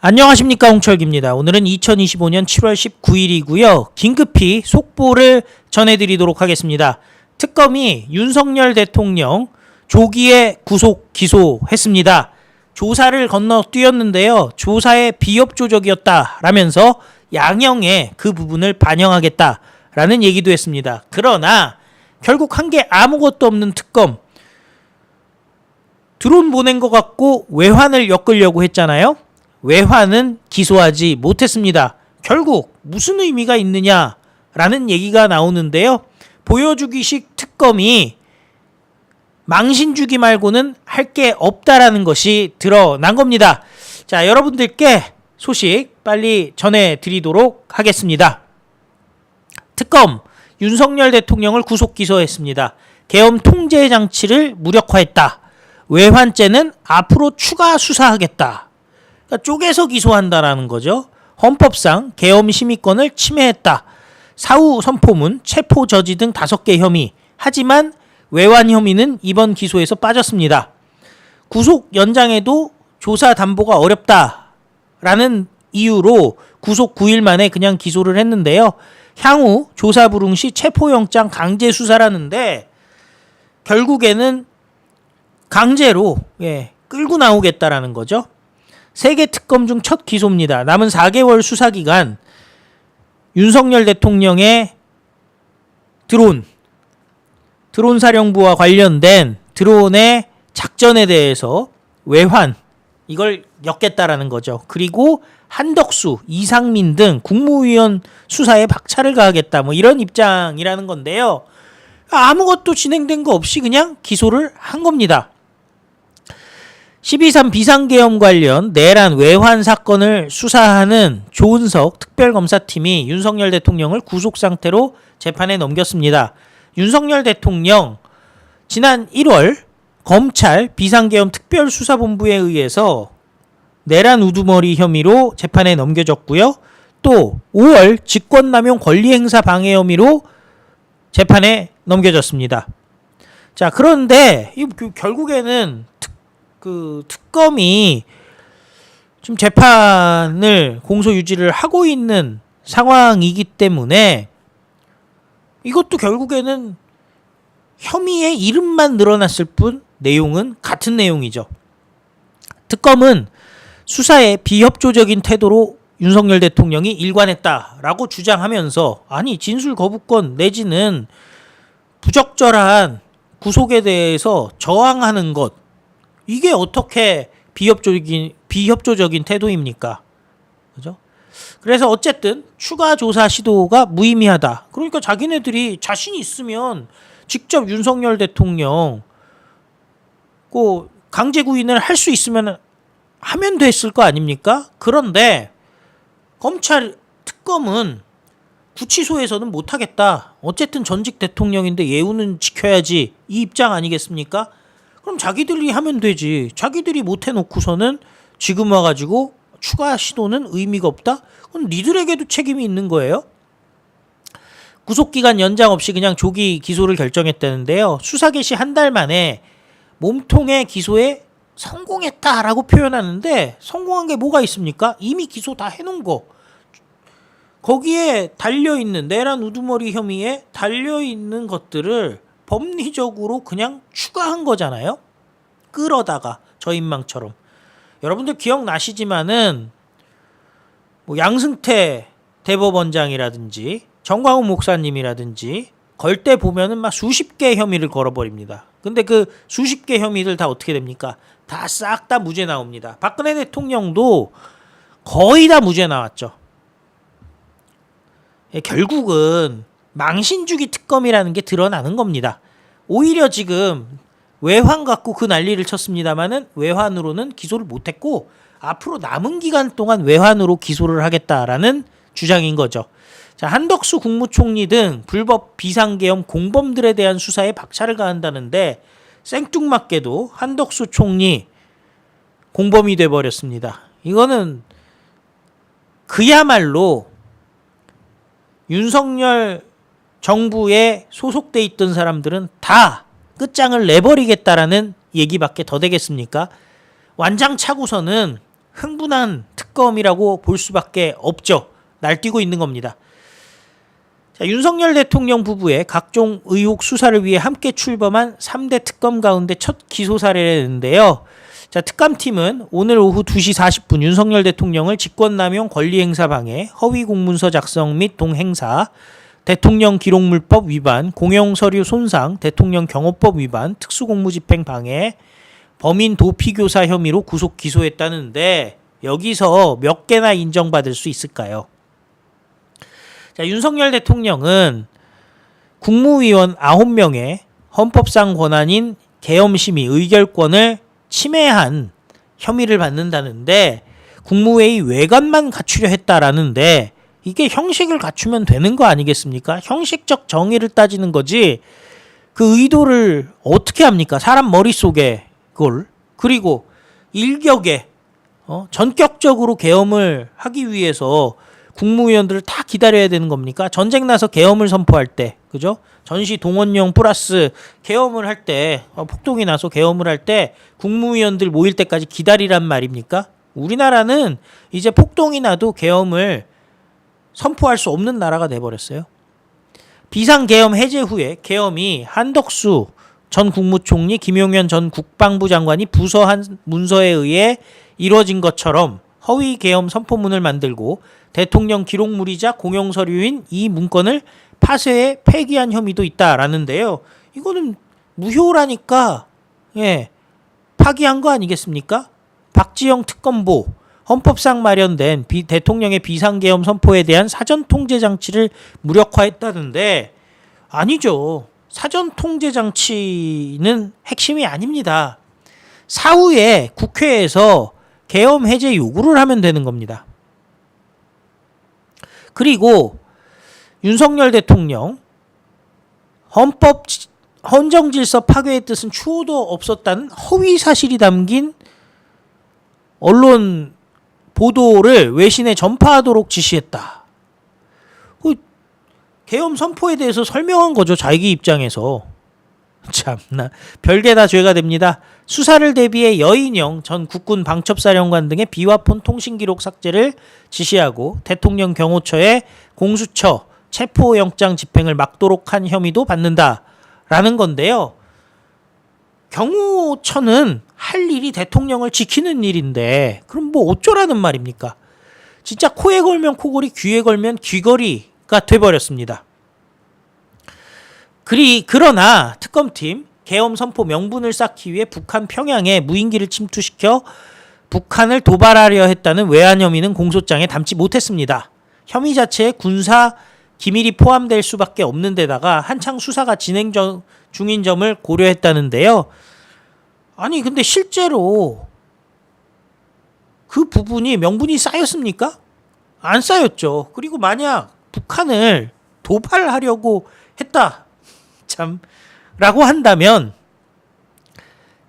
안녕하십니까 홍철기입니다. 오늘은 2025년 7월 19일이고요. 긴급히 속보를 전해드리도록 하겠습니다. 특검이 윤석열 대통령 조기에 구속 기소했습니다. 조사를 건너뛰었는데요. 조사에 비협조적이었다라면서 양형에 그 부분을 반영하겠다라는 얘기도 했습니다. 그러나 결국 한 게 아무것도 없는 특검 드론 보낸 것 같고 외환을 엮으려고 했잖아요. 외환은 기소하지 못했습니다. 결국 무슨 의미가 있느냐라는 얘기가 나오는데요. 보여주기식 특검이 망신 주기 말고는 할 게 없다라는 것이 드러난 겁니다. 자, 여러분들께 소식 빨리 전해드리도록 하겠습니다. 특검 윤석열 대통령을 구속 기소했습니다. 계엄 통제 장치를 무력화했다. 외환죄는 앞으로 추가 수사하겠다. 그러니까 쪼개서 기소한다라는 거죠. 헌법상 계엄 심의권을 침해했다. 사후 선포문, 체포 저지 등 다섯 개 혐의. 하지만 외환 혐의는 이번 기소에서 빠졌습니다. 구속 연장에도 조사 담보가 어렵다라는 이유로 구속 9일 만에 그냥 기소를 했는데요. 향후 조사 불응 시 체포영장 강제 수사라는데 결국에는 강제로 예, 끌고 나오겠다라는 거죠. 세계 특검 중 첫 기소입니다. 남은 4개월 수사 기간 윤석열 대통령의 드론 드론 사령부와 관련된 드론의 작전에 대해서 외환 이걸 엮겠다라는 거죠. 그리고 한덕수, 이상민 등 국무위원 수사에 박차를 가하겠다. 뭐 이런 입장이라는 건데요. 아무것도 진행된 거 없이 그냥 기소를 한 겁니다. 12.3 비상계엄 관련 내란 외환 사건을 수사하는 조은석 특별검사팀이 윤석열 대통령을 구속 상태로 재판에 넘겼습니다. 윤석열 대통령 지난 1월 검찰 비상계엄 특별수사본부에 의해서 내란 우두머리 혐의로 재판에 넘겨졌고요. 또 5월 직권남용 권리행사 방해 혐의로 재판에 넘겨졌습니다. 자, 그런데 이 그- 결국에는 특, 그 특검이 지금 재판을 공소 유지를 하고 있는 상황이기 때문에 이것도 결국에는 혐의의 이름만 늘어났을 뿐 내용은 같은 내용이죠. 특검은 수사에 비협조적인 태도로 윤석열 대통령이 일관했다라고 주장하면서 아니 진술 거부권 내지는 부적절한 구속에 대해서 저항하는 것 이게 어떻게 비협조적인 비협조적인 태도입니까? 그죠? 그래서 어쨌든 추가 조사 시도가 무의미하다. 그러니까 자기네들이 자신 있으면 직접 윤석열 대통령 고 강제 구인을 할 수 있으면 하면 됐을 거 아닙니까? 그런데 검찰 특검은 구치소에서는 못 하겠다. 어쨌든 전직 대통령인데 예우는 지켜야지. 이 입장 아니겠습니까? 그럼 자기들이 하면 되지. 자기들이 못 해놓고서는 지금 와가지고 추가 시도는 의미가 없다? 그럼 니들에게도 책임이 있는 거예요? 구속기간 연장 없이 그냥 조기 기소를 결정했다는데요. 수사 개시 한 달 만에 몸통의 기소에 성공했다라고 표현하는데 성공한 게 뭐가 있습니까? 이미 기소 다 해놓은 거. 거기에 달려 있는 내란 우두머리 혐의에 달려 있는 것들을 법리적으로 그냥 추가한 거잖아요. 끌어다가 저 인망처럼. 여러분들 기억나시지만은 뭐 양승태 대법원장이라든지 정광훈 목사님이라든지 걸 때 보면은 막 수십 개 혐의를 걸어버립니다. 근데 그 수십 개 혐의들 다 어떻게 됩니까? 다 싹 다 무죄 나옵니다. 박근혜 대통령도 거의 다 무죄 나왔죠. 예, 결국은 망신주기 특검이라는 게 드러나는 겁니다. 오히려 지금 외환 갖고 그 난리를 쳤습니다마는 외환으로는 기소를 못했고 앞으로 남은 기간 동안 외환으로 기소를 하겠다라는 주장인 거죠. 자, 한덕수 국무총리 등 불법 비상계엄 공범들에 대한 수사에 박차를 가한다는데 생뚱맞게도 한덕수 총리 공범이 돼 버렸습니다. 이거는 그야말로 윤석열 정부에 소속돼 있던 사람들은 다 끝장을 내버리겠다라는 얘기밖에 더 되겠습니까? 완장 차고서는 흥분한 특검 특검이라고 볼 수밖에 없죠. 날뛰고 있는 겁니다. 자, 윤석열 대통령 부부의 각종 의혹 수사를 위해 함께 출범한 3대 특검 가운데 첫 기소 사례인데요. 자, 특감팀은 오늘 오후 2시 40분 윤석열 대통령을 직권남용 권리행사 방해, 허위 공문서 작성 및 동행사, 대통령 기록물법 위반, 공영서류 손상, 대통령 경호법 위반, 특수공무집행 방해, 범인 도피교사 혐의로 구속 기소했다는데 여기서 몇 개나 인정받을 수 있을까요? 자, 윤석열 대통령은 국무위원 9명의 헌법상 권한인 계엄심의 의결권을 침해한 혐의를 받는다는데 국무회의 외관만 갖추려 했다라는데 이게 형식을 갖추면 되는 거 아니겠습니까? 형식적 정의를 따지는 거지 그 의도를 어떻게 합니까? 사람 머릿속에 그걸 그리고 일격에 어? 전격적으로 계엄을 하기 위해서 국무위원들을 다 기다려야 되는 겁니까? 전쟁 나서 계엄을 선포할 때, 그죠? 전시 동원령 플러스 계엄을 할 때, 어, 폭동이 나서 계엄을 할 때 국무위원들 모일 때까지 기다리란 말입니까? 우리나라는 이제 폭동이 나도 계엄을 선포할 수 없는 나라가 돼버렸어요. 비상계엄 해제 후에 계엄이 한덕수 전 국무총리, 김용현 전 국방부 장관이 부서한 문서에 의해 이루어진 것처럼 허위 계엄 선포문을 만들고 대통령 기록물이자 공용 서류인 이 문건을 파쇄해 폐기한 혐의도 있다라는데요. 이거는 무효라니까 예 파기한 거 아니겠습니까? 박지영 특검보 헌법상 마련된 비, 대통령의 비상계엄 선포에 대한 사전 통제 장치를 무력화했다는데 아니죠. 사전 통제 장치는 핵심이 아닙니다. 사후에 국회에서 계엄 해제 요구를 하면 되는 겁니다. 그리고 윤석열 대통령 헌법 헌정 질서 파괴의 뜻은 추호도 없었다는 허위 사실이 담긴 언론 보도를 외신에 전파하도록 지시했다. 그 계엄 선포에 대해서 설명한 거죠. 자기 입장에서. 참나 별게 다 죄가 됩니다. 수사를 대비해 여인영 전 국군 방첩사령관 등의 비화폰 통신 기록 삭제를 지시하고 대통령 경호처에 공수처 체포영장 집행을 막도록 한 혐의도 받는다라는 건데요. 경호처는 할 일이 대통령을 지키는 일인데 그럼 뭐 어쩌라는 말입니까? 진짜 코에 걸면 코걸이, 귀에 걸면 귀걸이가 돼버렸습니다. 그리 그러나 특검팀 계엄 선포 명분을 쌓기 위해 북한 평양에 무인기를 침투시켜 북한을 도발하려 했다는 외환 혐의는 공소장에 담지 못했습니다. 혐의 자체에 군사 기밀이 포함될 수밖에 없는 데다가 한창 수사가 진행 중인 점을 고려했다는데요. 아니 근데 실제로 그 부분이 명분이 쌓였습니까? 안 쌓였죠. 그리고 만약 북한을 도발하려고 했다. 참 라고 한다면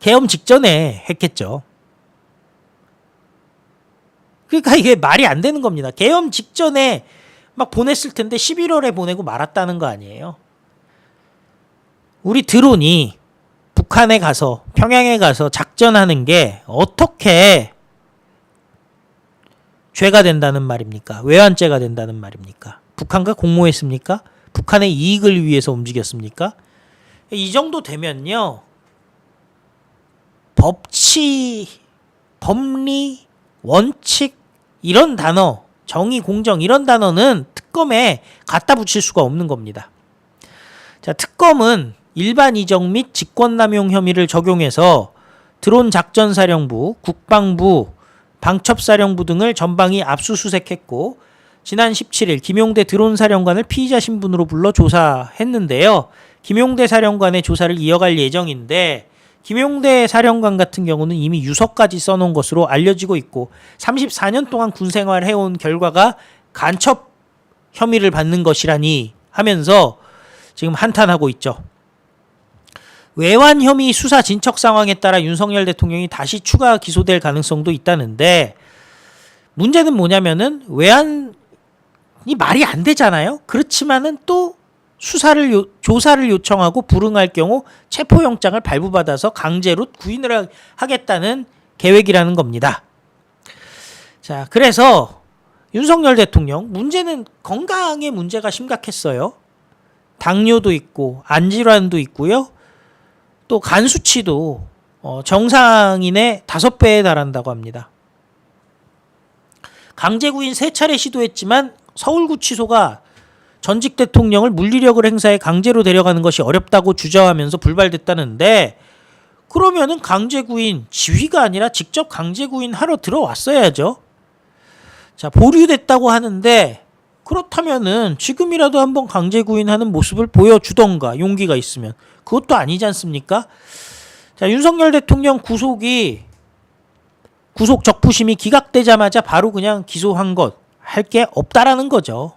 계엄 직전에 했겠죠. 그러니까 이게 말이 안 되는 겁니다. 계엄 직전에 막 보냈을 텐데 11월에 보내고 말았다는 거 아니에요. 우리 드론이 북한에 가서 평양에 가서 작전하는 게 어떻게 죄가 된다는 말입니까? 외환죄가 된다는 말입니까? 북한과 공모했습니까? 북한의 이익을 위해서 움직였습니까? 이 정도 되면요. 법치, 법리, 원칙 이런 단어, 정의, 공정 이런 단어는 특검에 갖다 붙일 수가 없는 겁니다. 자, 특검은 일반 이적 및 직권남용 혐의를 적용해서 드론 작전사령부, 국방부, 방첩사령부 등을 전방위 압수수색했고 지난 17일 김용대 드론 사령관을 피의자 신분으로 불러 조사했는데요. 김용대 사령관의 조사를 이어갈 예정인데 김용대 사령관 같은 경우는 이미 유서까지 써놓은 것으로 알려지고 있고 34년 동안 군 생활 해온 결과가 간첩 혐의를 받는 것이라니 하면서 지금 한탄하고 있죠. 외환 혐의 수사 진척 상황에 따라 윤석열 대통령이 다시 추가 기소될 가능성도 있다는데 문제는 뭐냐면은 외환이 말이 안 되잖아요. 그렇지만은 또 수사를 요, 조사를 요청하고 불응할 경우 체포영장을 발부받아서 강제로 구인을 하겠다는 계획이라는 겁니다. 자, 그래서 윤석열 대통령 문제는 건강에 문제가 심각했어요. 당뇨도 있고 안질환도 있고요. 또 간 수치도 어, 정상인의 다섯 배에 달한다고 합니다. 강제구인 세 차례 시도했지만 서울구치소가 전직 대통령을 물리력을 행사해 강제로 데려가는 것이 어렵다고 주장하면서 불발됐다는데 그러면은 강제구인 지휘가 아니라 직접 강제구인 하러 들어왔어야죠. 자, 보류됐다고 하는데 그렇다면은 지금이라도 한번 강제구인하는 모습을 보여주던가 용기가 있으면 그것도 아니지 않습니까? 자, 윤석열 대통령 구속이 구속 적부심이 기각되자마자 바로 그냥 기소한 것 할 게 없다라는 거죠.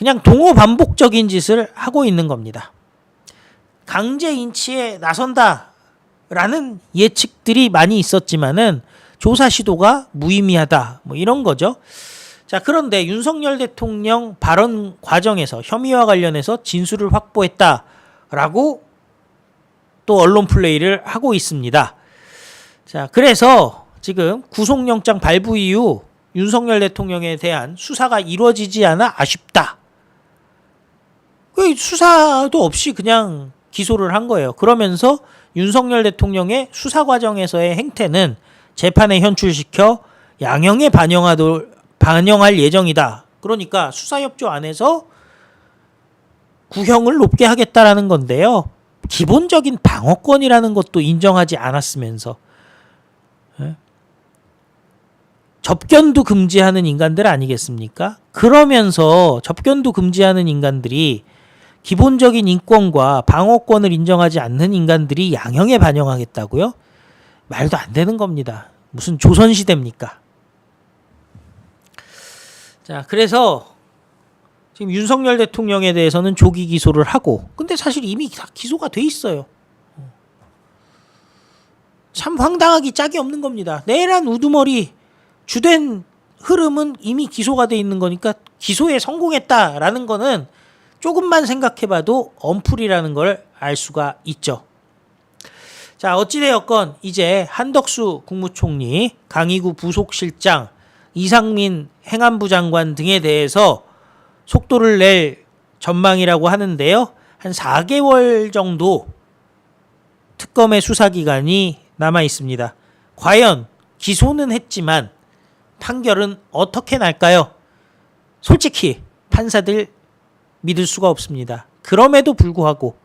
예. 그냥 동호 반복적인 짓을 하고 있는 겁니다. 강제 인치에 나선다라는 예측들이 많이 있었지만은 조사 시도가 무의미하다 뭐 이런 거죠. 자 그런데 윤석열 대통령 발언 과정에서 혐의와 관련해서 진술을 확보했다라고 또 언론 플레이를 하고 있습니다. 자 그래서 지금 구속영장 발부 이후 윤석열 대통령에 대한 수사가 이루어지지 않아 아쉽다. 그 수사도 없이 그냥 기소를 한 거예요. 그러면서 윤석열 대통령의 수사 과정에서의 행태는 재판에 현출시켜 양형에 반영하도 반영할 예정이다. 그러니까 수사협조 안에서 구형을 높게 하겠다라는 건데요. 기본적인 방어권이라는 것도 인정하지 않았으면서 예? 접견도 금지하는 인간들 아니겠습니까? 그러면서 접견도 금지하는 인간들이 기본적인 인권과 방어권을 인정하지 않는 인간들이 양형에 반영하겠다고요? 말도 안 되는 겁니다. 무슨 조선시대입니까? 자, 그래서 지금 윤석열 대통령에 대해서는 조기 기소를 하고, 근데 사실 이미 다 기소가 돼 있어요. 참 황당하기 짝이 없는 겁니다. 내란 우두머리 주된 흐름은 이미 기소가 돼 있는 거니까 기소에 성공했다라는 거는 조금만 생각해봐도 엄풀이라는 걸 알 수가 있죠. 자, 어찌되었건 이제 한덕수 국무총리, 강희구 부속실장, 이상민 행안부 장관 등에 대해서 속도를 낼 전망이라고 하는데요. 한 4개월 정도 특검의 수사 기간이 남아 있습니다. 과연 기소는 했지만 판결은 어떻게 날까요? 솔직히 판사들 믿을 수가 없습니다. 그럼에도 불구하고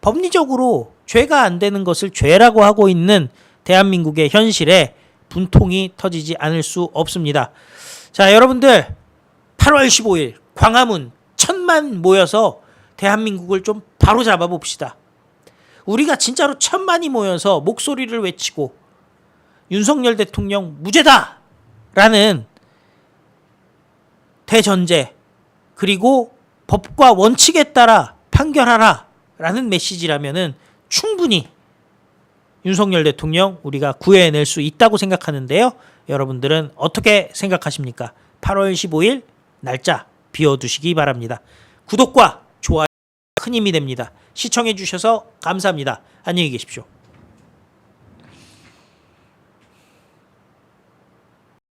법리적으로 죄가 안 되는 것을 죄라고 하고 있는 대한민국의 현실에 분통이 터지지 않을 수 없습니다. 자, 여러분들 8월 15일 광화문 천만 모여서 대한민국을 좀 바로 잡아 봅시다. 우리가 진짜로 천만이 모여서 목소리를 외치고 윤석열 대통령 무죄다! 라는 대전제 그리고 법과 원칙에 따라 판결하라 라는 메시지라면은 충분히 윤석열 대통령 우리가 구해낼 수 있다고 생각하는데요. 여러분들은 어떻게 생각하십니까? 8월 15일 날짜 비워두시기 바랍니다. 구독과 좋아요 큰 힘이 됩니다. 시청해 주셔서 감사합니다. 안녕히 계십시오.